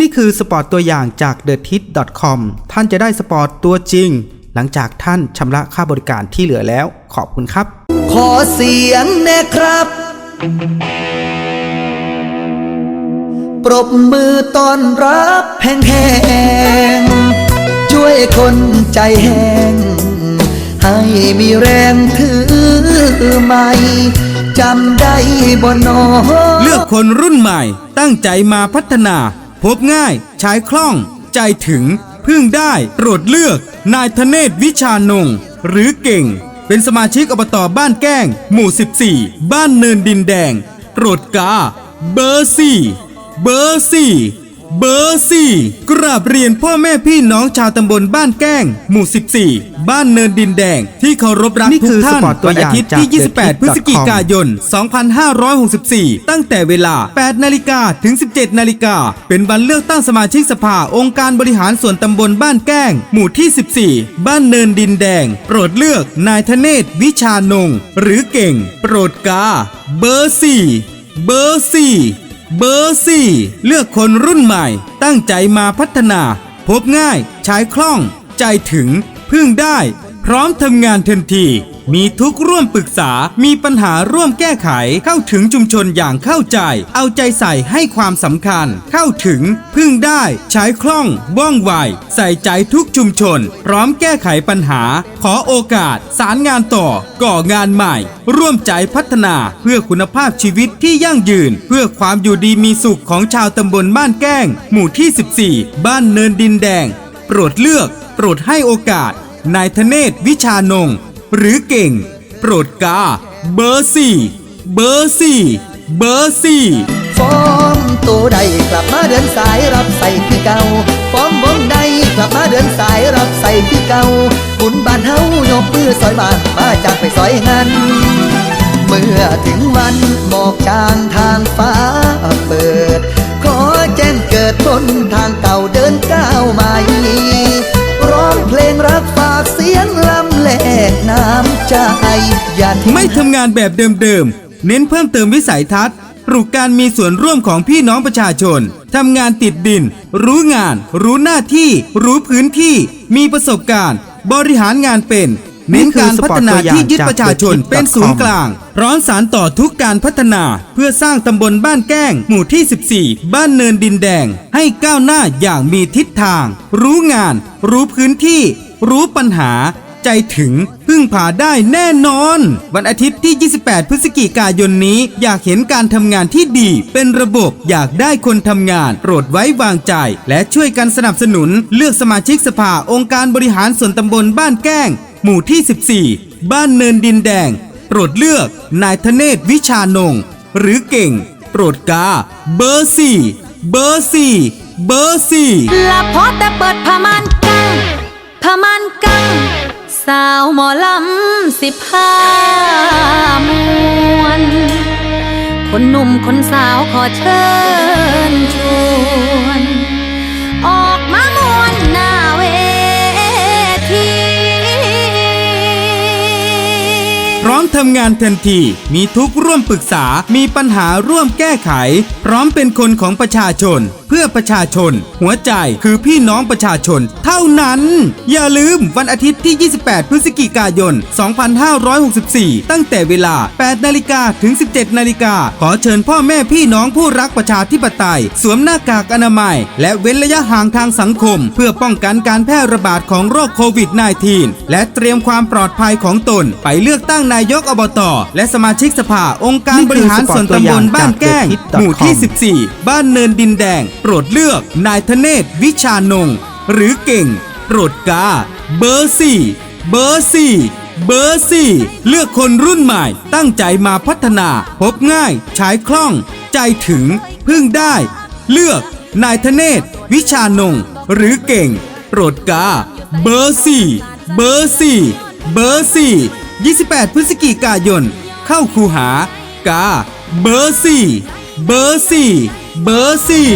นี่คือสปอร์ตตัวอย่างจาก t h e t i t c o m ท่านจะได้สปอร์ตตัวจริง หลังจากท่านชำระค่าบริการที่เหลือแล้ว ขอบคุณครับ ขอเสียงแน่ครับ ปรบมือต้อนรับแห่งแหงๆ ช่วยคนใจแห้ง ให้มีแรงถือไม้จำได้บ่นอเลือกคนรุ่นใหม่ตั้งใจมาพัฒนา พบง่ายใช้คล่อง ใจถึง พึ่งได้โปรดเลือก นายธเนศวิชานง หรือเก่ง เป็นสมาชิกอบตบ้านแก้ง หมู่ 14 บ้านเนินดินแดงโปรดกา เบอร์สี่เบอร์สี่ เบอร์สี่กราบเรียนพ่อแม่พี่น้องชาวตำบลบ้านแก้ง หมู่ 14 บ้านเนินดินแดง ที่เคารพรักนี่ทุคืกอท่านสปอร์ตตัววันออาย่างทิตย์จากที่ The 28 พฤศจิกายน 2564 ตั้งแต่เวลา 8 นาฬิกาถึง 17 นาฬิกา เป็นวันเลือกตั้งสมาชิกสภาองค์การบริหารส่วนตำบลบ้านแก้ง หมู่ที่ 14 บ้านเนินดินแดง โปรดเลือกนายธเนศวิชานงค์หรือเก่ง โปรดกา เบอร์4เบอร์4 เบอร์4เลือกคนรุ่นใหม่ ตั้งใจมาพัฒนา พบง่าย ใช้คล่อง ใจถึง พึ่งได้ พร้อมทำงานทันที มีทุกข์ร่วมปรึกษา มีปัญหาร่วมแก้ไข เข้าถึงชุมชนอย่างเข้าใจ เอาใจใส่ให้ความสำคัญ เข้าถึง พึ่งได้ ใช้คล่อง ว่องไว ใส่ใจทุกชุมชน พร้อมแก้ไขปัญหา ขอโอกาส สารงานต่อ ก่องานใหม่ ร่วมใจพัฒนาเพื่อคุณภาพชีวิตที่ยั่งยืน เพื่อความอยู่ดีมีสุขของชาวตำบลบ้านแก้ง หมู่ที่ 14 บ้านเนินดินแดง โปรดเลือก โปรดให้โอกาส นายธเนศวิชานง หรือเก่ง โปรดกา เบอร์สี่เบอร์สี่เบอร์สี่ฟอมตัวใดกลับมาเดินสายรับใส่คือเก่าฟอมวงใดกลับมาเดินสายรับใส่คือเก่าบุญบ้านเฮายกมือซอยบ้านมาจากไปซอยงานเมื่อถึงวันหมอกจางทางฟ้าเปิด ขอแจ้งเกิดบนทางเก่าเดินก้าวใหม่ร้องเพลงรัก น้ำใจอย่าทิ้งไม่ทำงานแบบเดิมๆ เน้นเพิ่มเติมวิสัยทัศน์ปลุกการมีส่วนร่วมของพี่น้องประชาชน ทำงานติดดิน รู้งาน รู้หน้าที่ รู้พื้นที่ มีประสบการณ์ บริหารงานเป็น เน้นการพัฒนาที่ยึดประชาชนเป็นศูนย์กลางพร้อมสารต่อทุกการพัฒนา เพื่อสร้างตำบลบ้านแก้ง หมู่ที่ 14 บ้านเนินดินแดง ให้ก้าวหน้าอย่างมีทิศทาง รู้งาน รู้พื้นที่ รู้ปัญหา ใจถึงพึ่งพาได้แน่นอน วันอาทิตย์ที่ 28 พฤศจิกายนนี้ อยากเห็นการทำงานที่ดี เป็นระบบอยากได้คนทำงาน โปรดไว้วางใจ และช่วยกันสนับสนุน เลือกสมาชิกสภาองค์การบริหารส่วนตำบลบ้านแก้ง หมู่ที่ 14 บ้านเนินดินแดง โปรดเลือกนายธเนศวิชานง หรือเก่ง โปรดกา เบอร์สี่เบอร์สี่เบอร์สี่ละพอแต่เปิดผ้าม่านกังผ้าม่านกัง สาวหมอลำสิบห้ามวน คนหนุ่มคนสาวขอเชิญชวนำงานทันที มีทุกร่วมปรึกษา มีปัญหาร่วมแก้ไข พร้อมเป็นคนของประชาชน เพื่อประชาชน หัวใจคือพี่น้องประชาชน เท่านั้น อย่าลืมวันอาทิตย์ที่ 28 พฤศจิกายน 2564 ตั้งแต่เวลา 8 นาฬิกาถึง 17 นาฬิกา ขอเชิญพ่อแม่พี่น้องผู้รักประชาธิปไตย สวมหน้ากากอนามัย และเว้นระยะห่างทางสังคม เพื่อป้องกันการแพร่ระบาดของโรคโควิด -19 และเตรียมความปลอดภัยของตนไปเลือกตั้งนายกอบต และสมาชิกสภาองค์การบริหารส่วนตำบลบ้านแก้ง หมู่ที่ 14 บ้านเนินดินแดง โปรดเลือก นายธเนศวิชานงค์หรือเก่ง โปรดกา เบอร์สี่เบอร์สี่เบอร์สี่เลือกคนรุ่นใหม่ ตั้งใจมาพัฒนา พบง่าย ใช้คล่อง ใจถึง พึ่งได้ เลือก นายธเนศวิชานงค์หรือเก่ง โปรดกา เบอร์สี่เบอร์สี่เบอร์สี่ 28 พฤศจิกายน เข้าคูหากา เบอร์สี่ เบอร์สี่ เบอร์สี่